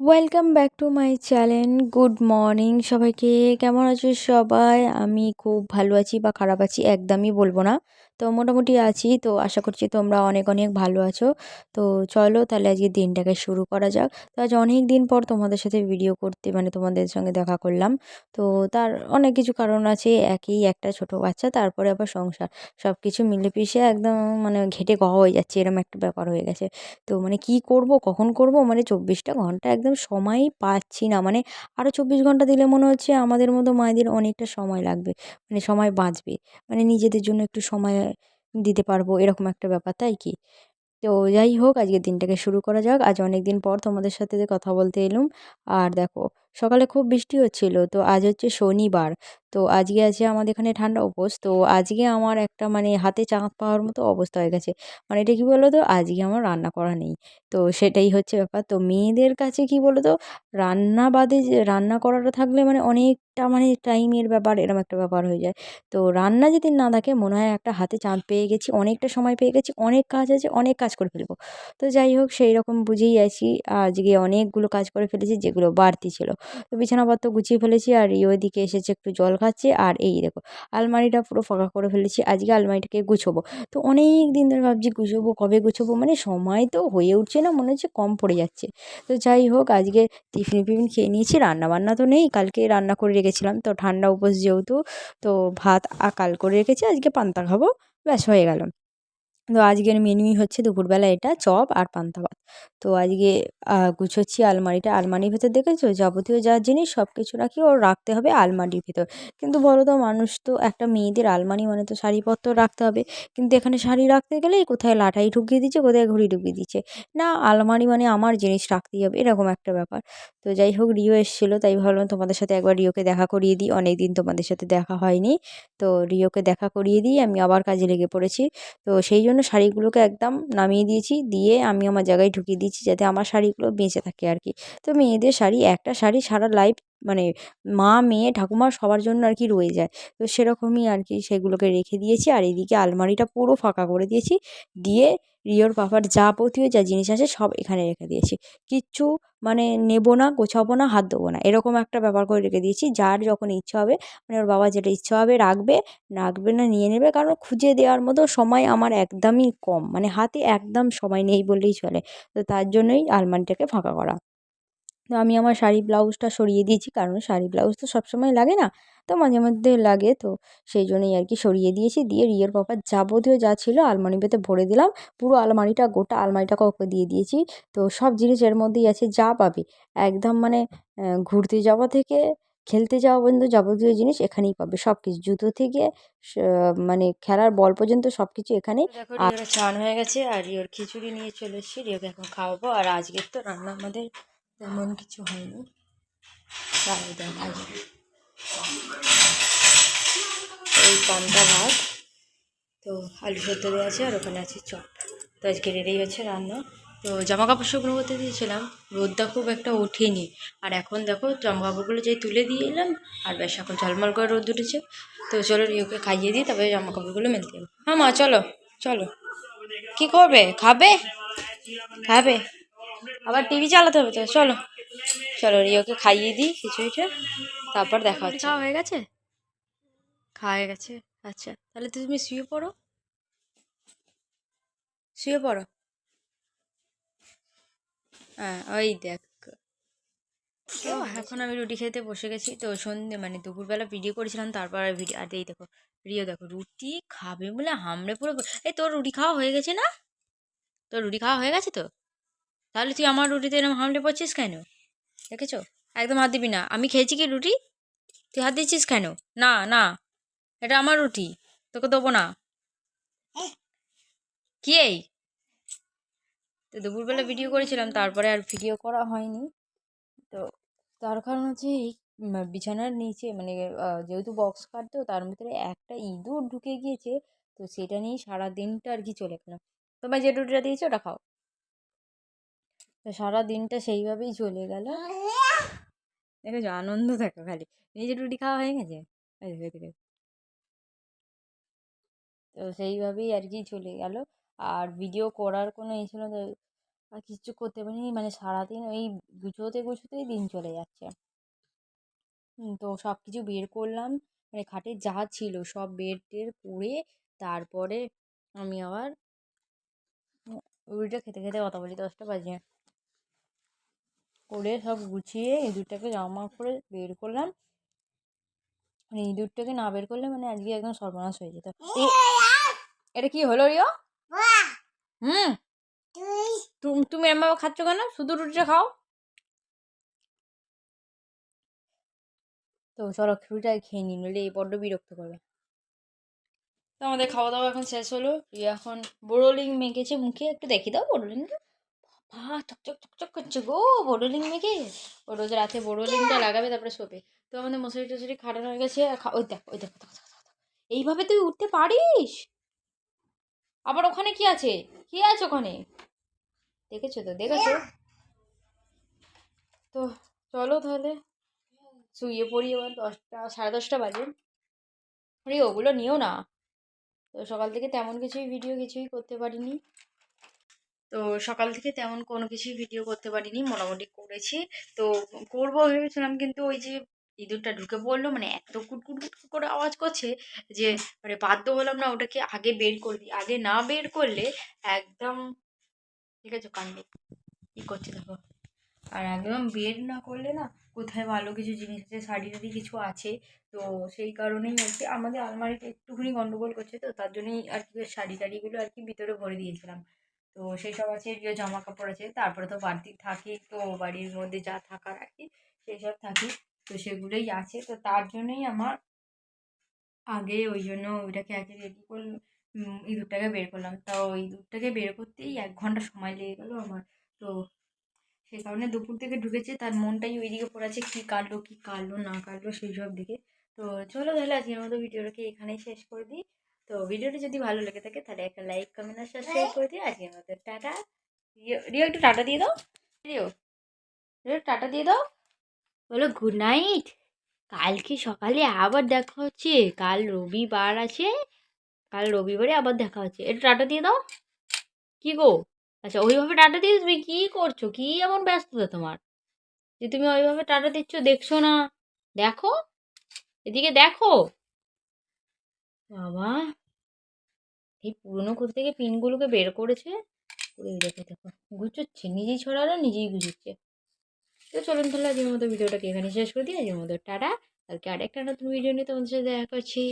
Welcome back to my channel good morning সবাইকে কেমন আছো সবাই? আমি খুব ভালো আছি বা খারাপ আছি, একদমই বলব না। তো মোটামুটি আছি। তো আশা করছি তোমরা অনেক অনেক ভালো আছো। তো চলো তাহলে আজকে দিনটাকে শুরু করা যাক। তো আজ অনেক দিন পর তোমাদের সাথে ভিডিও করতে মানে তোমাদের সঙ্গে দেখা করলাম। তো তার অনেক কিছু কারণ আছে। একই একটা ছোট বাচ্চা, তারপরে আবার সংসার। সব কিছু মিলেমিশে একদম মানে ঘেটে গ হয়ে যাচ্ছে এরকম একটা ব্যাপার হয়ে গেছে। তো মানে কি করব, কখন করব? মানে চব্বিশটা ঘণ্টা একদম সময়ই পাচ্ছি না। মানে আরও চব্বিশ ঘণ্টা দিলে মনে হচ্ছে আমাদের মতো মায়েদের অনেকটা সময় লাগবে। মানে সময় বাঁচবে। মানে নিজেদের জন্য একটু সময় দিতে পারব, এরকম একটা ব্যাপার, তাই কি? তো যাই হোক আজকের দিনটাকে শুরু করা যাক। আজ অনেক দিন পর তোমাদের সাথে কথা বলতে এলুম। আর দেখো, সকালে খুব বৃষ্টি হচ্ছিল, তো আজ হচ্ছে শনিবার। তো আজকে আছে আমাদের এখানে ঠান্ডা উপোস তো আজকে আমার একটা মানে হাতে চাঁদ পাওয়ার মতো অবস্থা হয়ে গেছে। মানে এটা কী বলো তো আজকে আমার রান্না করা নেই। তো সেটাই হচ্ছে ব্যাপার। তো মেয়েদের কাছে কী বলো তো রান্না বাদে যে রান্না করাটা থাকলে মানে অনেকটা মানে টাইমের ব্যাপার এরকম একটা ব্যাপার হয়ে যায়। তো রান্না যেদিন না থাকে, মনে হয় একটা হাতে চাঁদ পেয়ে গেছি, অনেকটা সময় পেয়ে গেছি, অনেক কাজ আছে, অনেক কাজ করে ফেলব। তো যাই হোক সেই রকম বুঝেই আছি। আজকে অনেকগুলো কাজ করে ফেলেছি, যেগুলো বাড়তি ছিল। তো বিছানাপত্র গুছিয়ে ফেলেছি, আর ওইদিকে এসেছে একটু জল খাচ্ছে আর এই দেখো, আলমারিটা পুরো ফাঁকা করে ফেলেছি, আজকে আলমারিটাকে গুছোবো। তো অনেক দিন ধরে ভাবছি গুছোবো, কবে গুছোবো মানে সময় তো হয়ে উঠছে না, মনে হচ্ছে কম পড়ে যাচ্ছে। তো যাই হোক, আজকে টিফিন ফিফিন খেয়ে নিয়েছি রান্না বান্না তো নেই, কালকে রান্না করে রেখেছিলাম, তো ঠান্ডা উপোস যেহেতু, তো ভাত আকাল করে রেখেছি, আজকে পান্তা খাব, ব্যাস হয়ে গেল। তো আজকের মেনুই হচ্ছে দুপুরবেলা এটা চপ আর পান্তা ভাত। তো আজকে গুছোচ্ছি আলমারিটা। আলমারির ভেতর দেখেছ? যাবতীয় যা জিনিস সব কিছু রাখি ওর রাখতে হবে আলমারির ভেতর। কিন্তু বলো তো মানুষ তো একটা মেয়েদের আলমারি মানে তো শাড়িপত্র রাখতে হবে। কিন্তু এখানে শাড়ি রাখতে গেলেই কোথায় লাটাই ঢুকিয়ে দিচ্ছে, কোথায় ঘড়ি ঢুকিয়ে দিচ্ছে? না, আলমারি মানে আমার জিনিস রাখতেই হবে, এরকম একটা ব্যাপার। তো যাই হোক, রিও এসেছিল, তাই ভাবলাম তোমাদের সাথে একবার রিওকে দেখা করিয়ে দিই। অনেক দিন তোমাদের সাথে দেখা হয়নি। তো রিওকে দেখা করিয়ে দিই, আমি আবার কাজে লেগে পড়েছি। তো সেই জন্য শাড়িগুলোকে একদম নামিয়ে দিয়েছি। দিয়ে আমি আমার জায়গায় ঢুকিয়ে দিয়েছি যাতে আমার শাড়িগুলো বেঁচে থাকে আর কি। তো মেয়েদের শাড়ি, একটা শাড়ি সারা লাইফ মানে মা, মেয়ে, ঠাকুমা সবার জন্য আর কি রয়ে যায়। তো সেরকমই আর কি সেগুলোকে রেখে দিয়েছি। আর এদিকে আলমারিটা পুরো ফাঁকা করে দিয়েছি। দিয়ে রিওর পাপার যাবতীয় যা জিনিস আছে সব এখানে রেখে দিয়েছি। কিচ্ছু মানে নেব না, গোছাবো না, হাত দেবো না। এরকম একটা ব্যাপার করে রেখে দিয়েছি। যার যখন ইচ্ছা হবে মানে ওর বাবা যেটা ইচ্ছা হবে রাখবে রাখবে না, নিয়ে নেবে। কারণ খুঁজে দেওয়ার মতো সময় আমার একদমই কম। মানে হাতে একদম সময় নেই বললেই চলে। তো তার জন্যই আলমারিটাকে ফাঁকা করা। তো আমি আমার শাড়ি ব্লাউজটা সরিয়ে দিয়েছি। কারণ শাড়ি ব্লাউজ তো সবসময় লাগে না তো মাঝে মধ্যে লাগে। তো সেই জন্যই আর কি সরিয়ে দিয়েছি। দিয়ে রিয়ের পাপার যাবতীয় যা ছিল আলমারি পেতে ভরে দিলাম। পুরো আলমারিটা গোটা আলমারিটাকে ওকে দিয়ে দিয়েছি। তো সব জিনিস এর মধ্যেই আছে যা পাবে। একদম মানে ঘুরতে যাওয়া থেকে খেলতে যাওয়া পর্যন্ত যাবতীয় জিনিস এখানেই পাবে। সব কিছু জুতো থেকে মানে খেলার বল পর্যন্ত সব কিছু এখানেই আর চান হয়ে গেছে আর রিওর খিচুড়ি নিয়ে চলে এসেছি। রিওকে এখন খাওয়াবো। আর আজকের তো রান্না আমাদের তেমন কিছু হয়নি। তাই দেখা যায় এই পান্তা ভাত, তো আলু সেদ্ধ দেওয়া আছে আর ওখানে আছে চপ। তো আজকে রেডি হচ্ছে রান্না। তো জামা কাপড় শুকনো করতে দিয়েছিলাম, রোদটা খুব একটা ওঠেনি। আর এখন দেখো জামা কাপড়গুলো যেই তুলে দিয়ে এলাম, আর বেশ এখন ঝলমল করে রোদ উঠেছে। তো চলো রিওকে খাইয়ে দিই তারপরে জামা কাপড়গুলো মেলতে হ্যাঁ মা, চলো চলো। কি করবে? খাবে? খাবে। আবার টিভি চালাতে হবে তো, চলো। চলো, রিওকে খাইয়ে দিই খিচুড়িটা, তারপর দেখা হচ্ছে। খাওয়া হয়ে গেছে? খাওয়া হয়ে গেছে আচ্ছা। তাহলে তুমি শুয়ে পড়ো। শুয়ে পড়ো। হ্যাঁ ওই দেখ। তো এখন আমি রুটি খেতে বসে গেছি, তো সন্ধে মানে দুপুরবেলা ভিডিও করেছিলাম, তারপর ভিডিও আর এই দেখো রিও দেখো, রুটি খাবে বলে হামড়ে পড়ে এই তোর রুটি খাওয়া হয়ে গেছে না? তোর রুটি খাওয়া হয়ে গেছে তো? তাহলে তুই আমার রুটিতে এরকম হামলে পড়ছিস কেন? দেখেছ? একদম হাত দিবি না। আমি খেয়েছি কি রুটি? তুই হাত দিচ্ছিস কেন? না না। এটা আমার রুটি। তোকে দেবো না। কি এই? তো দুপুরবেলা ভিডিও করেছিলাম, তারপরে আর ভিডিও করা হয়নি। তো তার কারণ হচ্ছে এই বিছানার নিচে মানে যেহেতু বক্স কাটতো, তার ভিতরে একটা ইঁদুর ঢুকে গিয়েছে, তো সেটা নিয়েই সারা দিনটা আর কি চলে গেল। তোমার যে রুটিটা দিয়েছ, ওটা খাও। তো সারা দিনটা সেইভাবেই চলে গেল। দেখেছ? আনন্দ দেখো খালি। নিজে রুটি খাওয়া হয়ে গেছে? তো সেইভাবেই আর কি চলে গেল। আর ভিডিও করার কোনো ই ছিল না আর কিচ্ছু করতে পারিনি। মানে সারাদিন ওই গুছোতে গুছোতেই দিন চলে যাচ্ছে। তো সব কিছু বের করলাম। মানে খাটে যা ছিল সব বের টের করে তারপরে আমি আবার রুটিটা খেতে খেতে কথা বলি, দশটা বাজে। করে সব গুছিয়ে ইঁদুরটাকে জামা করে বের করলাম। মানে ইঁদুরটাকে না বের করলে মানে আজকে একদম সর্বনাশ হয়ে যেত। এটা কি হলো রিও? হুম। তুমি তুমি এরমভাবে খাচ্ছ কেন? শুধু রুটিটা খাও। তো চলো রুটিটা খেয়ে নিন নইলে এই বড্ড বিরক্ত করবে। তো আমাদের খাওয়া দাওয়া এখন শেষ হলো। এখন বোরোলিং মেখেছে মুখে। একটু দেখি দাও বোরোলিংটা। বাবা চকচক চকচক করছে গো বোরোলিং মেখে ও রোজ রাতে বোরোলিংটা লাগাবে, তারপরে শোবে। তো আমাদের মশারি টশারি খাটানো হয়ে গেছে ওই দেখ, ওই দেখো। এইভাবে তুই উঠতে পারিস? আবার ওখানে কি আছে? কি আছে ওখানে? দেখেছ তো দেখেছ? তো চলো তাহলে, শুয়ে পড়ি এবার দশটা, সাড়ে দশটা বাজে। আরে ওগুলো নিও না। তো সকাল থেকে তেমন কিছুই ভিডিও কিছুই করতে পারিনি। তো সকাল থেকে তেমন কোনো কিছুই ভিডিও করতে পারিনি, মোটামুটি করেছি। তো করব ভেবেছিলাম কিন্তু ওই যে ইঁদুরটা ঢুকে পড়ল মানে এত কুটকুট কুটকুট করে আওয়াজ করছে যে মানে বাধ্য হলাম না ওটাকে আগে বের করে দিই। আগে না বের করলে একদম ঠিক আছে কান্ডে কী করছে দেখো? আর একদম বের না করলে না কোথায় ভালো কিছু জিনিস আছে, শাড়ি টাড়ি কিছু আছে, তো সেই কারণেই আর কি আমাদের আলমারিতে একটুখানি গন্ডগোল করছে, তো তার জন্যই আর কি শাড়ি টাড়িগুলো আর কি ভিতরে ভরে দিয়েছিলাম। তো সেই সব আছে, যে জামা কাপড় আছে, তারপরে তো বাড়তি থাকি তো বাড়ির মধ্যে যা থাকার আর কি, সেই সব থাকি। তো সেগুলোই আছে, তো তার জন্যই আমার আগে ওই জন্য ওইটাকে আগে রেডি করলাম ইঁদুরটাকে বের করলাম। তো ওই ইঁদুরটাকে বের করতেই এক ঘণ্টা সময় লেগে গেলো আমার। তো সেই কারণে দুপুর থেকে ঢুকেছে, তার মনটাই ওইদিকে পড়ে আছে কী কাটলো কী কাটলো, না কাটলো, সেই সব দিকে। তো চলো তাহলে আজকের মতো ভিডিওটাকে এখানেই শেষ করে দিই। তো ভিডিওটা যদি ভালো লেগে থাকে তাহলে একটা লাইক কমেন্ট আর সাবস্ক্রাইব করে দিই আজকের মতো টাটা। রিও রিও একটু টাটা দিয়ে দাও। রিও রিও টাটা দিয়ে দাও। বলো গুড নাইট। কালকে সকালে আবার দেখা হচ্ছে। কাল রবিবার আছে। কাল রবিবারে আবার দেখা হচ্ছে। একটু টাটা দিয়ে দাও। কি গো? আচ্ছা ওইভাবে টাটা দিয়ে তুমি কী করছ? কী এমন ব্যস্ততা তোমার? যে তুমি ওইভাবে টাটা দিচ্ছ দেখছ না। দেখো এদিকে দেখো। বাবা। এই পুরনো কোথা থেকে পিনগুলোকে বের করেছে। করে দেখো দেখো গুছোচ্ছে নিজেই ছড়ালো, নিজেই গুছোচ্ছে তো চলুন তাহলে আজকের মতো ভিডিওটাকে এখানে শেষ করে দিই। আজকের মতো টাটা। কালকে আরেকটা নতুন ভিডিও নিয়ে তোমাদের সাথে দেখা করছি।